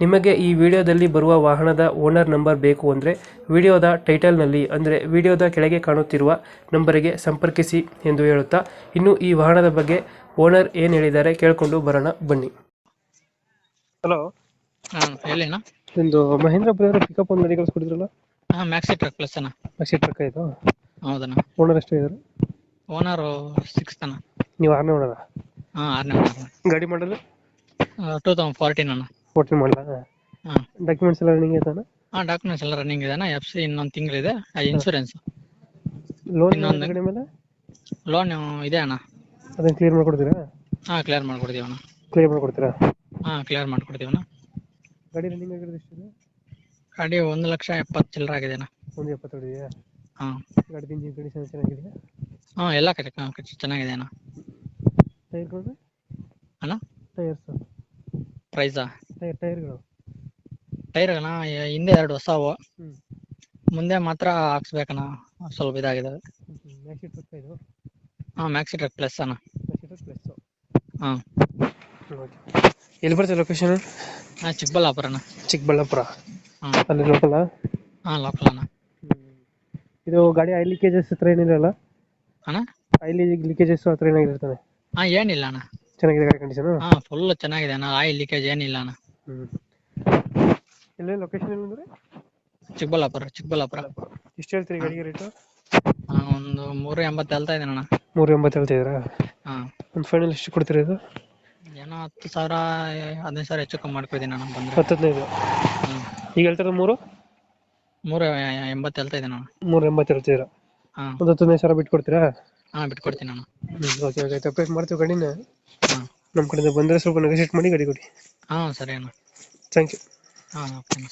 ನಿಮಗೆ ಈ ವಿಡಿಯೋದಲ್ಲಿ ಬರುವ ವಾಹನದ ಓನರ್ ನಂಬರ್ ಬೇಕು ಅಂದರೆ ವಿಡಿಯೋದ ಟೈಟಲ್ನಲ್ಲಿ ಅಂದರೆ ವಿಡಿಯೋದ ಕೆಳಗೆ ಕಾಣುತ್ತಿರುವ ನಂಬರಿಗೆ ಸಂಪರ್ಕಿಸಿ ಎಂದು ಹೇಳುತ್ತಾ ಇನ್ನು ಈ ವಾಹನದ ಬಗ್ಗೆ ಓನರ್ ಏನು ಹೇಳಿದ್ದಾರೆ ಕೇಳಿಕೊಂಡು ಬರೋಣ ಬನ್ನಿ. ಹಲೋ. ಹಾಂ ಒಂದು ಮಹೇಂದ್ರ ಬ್ರದರ್ ಪಿಕಪ್ ಒಂದು ಗಾಡಿ ಕಳಿಸ್ಕೊಡಿದ್ರಲ್ಲ? ಹಾಂ ಮ್ಯಾಕ್ಸಿ ಟ್ರಕ್ ಪ್ಲಸ್ ಅಣ್ಣ. ಅಕ್ಷಿ ಟ್ರಕ್ ಇದು? ಹೌದಣ್ಣ. ಓನರ್ ಎಷ್ಟು ಇದ್ದಾರೆ ಓನರು ಸಿಕ್ಸ್ ಅಣ್ಣ. ನೀವು ಆರನೇ ಓನರ ಹಾಂ ಆರನೇ ಓನರ್ ಗಾಡಿ ಮಾಡಲು ಟೂ ತೌಸಂಡ್ ಫಾರ್ಟೀನ್ ಅಣ್ಣ. ಫೋರ್ಟೀನ್ ಮಾಡಲ ಹಾಂ. ಡಾಕ್ಯುಮೆಂಟ್ಸ್ ಎಲ್ಲ ರನ್ನಿಂಗ್ ಆಯ್ತಾನ ಹಾಂ ಡಾಕ್ಯುಮೆಂಟ್ಸ್ ಎಲ್ಲ ರನ್ನಿಂಗ್ ಇದೆ ಅಣ್ಣ ಎಫ್ ಸಿ ಇನ್ನೊಂದು ತಿಂಗಳಿದೆ ಇನ್ಶೂರೆನ್ಸ್ ಲೋನ್ ಇನ್ನೊಂದು- ಅಂಗಡಿ ಮೇಲೆ? ಲೋನ್ ಇದೆ ಅಣ್ಣ. ಅದನ್ನ ಕ್ಲಿಯರ್ ಮಾಡ್ಕೊಡ್ತೀರಾ? ಹಾಂ ಕ್ಲಿಯರ್ ಮಾಡ್ಕೊಡ್ತೀವಿ ಅಣ್ಣ. ಕ್ಲಿಯರ್ ಮಾಡ್ಕೊಡ್ತೀರಾ? ಹಾಂ ಕ್ಲಿಯರ್ ಮಾಡ್ಕೊಡ್ತೀವಿ ಅಣ್ಣ. ಗಾಡಿ ರನ್ನಿಂಗ್ ಆಗಿರೋದು ಎಷ್ಟಿದೆ? ಗಾಡಿ ಒಂದು ಲಕ್ಷ ಎಪ್ಪತ್ತು ಚಿಲ್ಲರ ಆಗಿದೆ ಅಣ್ಣ. ಒಂದು ಎಪ್ಪತ್ತು ಇದೆಯಾ? ಹಾಂ. ಗಾಡಿ ಇಂಜಿನ್ ಕಂಡೀಷನ್ ಚೆನ್ನಾಗಿದೆಯಾ? ಹಾಂ ಎಲ್ಲ ಕರೆಕ್ಟ್ ಚೆನ್ನಾಗಿದೆ ಅಣ್ಣ. ಟೈರ್ಗಳು ಅಣ್ಣ? ಟೈರ್ಸ್ ಪ್ರೈಸಾ ಟೈರ್ ಟೈರ್ಗಳು? ಟೈರ್ ಅಣ್ಣ ಹಿಂದೆ ಎರಡು ಹೊಸವು. ಮುಂದೆ ಮಾತ್ರ ಹಾಕ್ಸ್ಬೇಕಣ್ಣ ಸ್ವಲ್ಪ ಇದಾಗಿದೆ ಮ್ಯಾಕ್ಸಿ ಟ್ರಕ್ ಇದು? ಹಾಂ ಮ್ಯಾಕ್ಸಿ ಟ್ರಕ್ ಪ್ಲಸ್ ಅಣ್ಣ. ಮ್ಯಾಕ್ಸಿ ಟ್ರಕ್ ಪ್ಲಸ್ಸು ಹಾಂ. ಎಲ್ಲಿ ಬರ್ತದೆ ಲೊಕೇಶನ್ ಹಾಂ ಚಿಕ್ಕಬಳ್ಳಾಪುರ ಅಣ್ಣ. ಚಿಕ್ಕಬಳ್ಳಾಪುರ. ಹಾಂ. ಅಲ್ಲಿ ಲೋಕಲ್ಲ ಹಾಂ ಲೋಕಲ್ ಅಣ್ಣ. ಇದು ಗಾಡಿ ಐ ಲೀಕೇಜಸ್ ಹತ್ರ ಏನಿರಲ್ಲ ಅಣ್ಣ? ಐ ಲೀಕೇಜಸ್ ಹತ್ರ ಏನಾಗಿರ್ತದೆ ಹಾಂ ಏನಿಲ್ಲ ಅಣ್ಣ. ಚೆನ್ನಾಗಿದೆ ಗಾಡಿ ಕಂಡೀಷನ್ ಹಾಂ ಫುಲ್ ಚೆನ್ನಾಗಿದೆ ಅಣ್ಣ. ಆಯಿಲ್ ಲೀಕೇಜ್ ಏನಿಲ್ಲ ಅಣ್ಣ. ಎಲ್ಲಿ ಲೊಕೇಶನ್ ಏನಂದ್ರೆ ಚಿಕ್ಕಬಳ್ಳಾಪುರ ಚಿಕ್ಕಬಳ್ಳಾಪುರ. ಎಷ್ಟು ಹೇಳ್ತೀರಿ ಗಾಡಿಗೆ ರೇಟು ಹಾಂ ಒಂದು ಮೂರು ಎಂಬತ್ತು ಹೇಳ್ತಾ ಇದ್ದೀನಿ ಅಣ್ಣ. ಮೂರು ಎಂಬತ್ತು ಹೇಳ್ತಿದ್ದೀರಾ ಹಾಂ. ಒಂದು ಫೈನಲ್ ಎಷ್ಟು ಕೊಡ್ತೀರಾ ಇದು? ಏನೋ ಹತ್ತು ಸಾವಿರ ಹದಿನೈದು ಸಾವಿರ ಹೆಚ್ಚು ಕಮ್ಮಿ ಮಾಡ್ಕೊತೀನಿ ಅಣ್ಣ ಬಂದರೆ. ಹತ್ತು ಹದಿನೈದು. ಈಗ ಹೇಳ್ತಿರೋದು ಮೂರು? ಮೂರು ಎಂಬತ್ತು ಹೇಳ್ತಾ ಇದ್ದೀನಿ ಅಣ್ಣ. ಮೂರು ಎಂಬತ್ತು ಹೇಳ್ತಿದ್ದೀರಾ ಹಾಂ. ಒಂದು ಹತ್ತು ಹದಿನೈದು ಸಾವಿರ ಬಿಟ್ಟು ಕೊಡ್ತೀರಾ ಹಾಂ ಬಿಟ್ಕೊಡ್ತೀನಿ ಅಣ್ಣ. ನಾನು ಓಕೆ ಓಕೆ ಅಪ್ಡೇಟ್ ಮಾಡ್ತೀವಿ ಗಾಡಿನ ಹಾಂ. ನಮ್ಮ ಕಡೆಯಿಂದ ಬಂದರೆ ಸ್ವಲ್ಪ ನೆಗೋಷಿಯೇಟ್ ಮಾಡಿ ಗಾಡಿ ಕೊಡಿ. ಹಾಂ ಸರಿ ಅಣ್ಣ. ಥ್ಯಾಂಕ್ ಯು ಹಾಂ ಓಕೆ ಅಣ್ಣ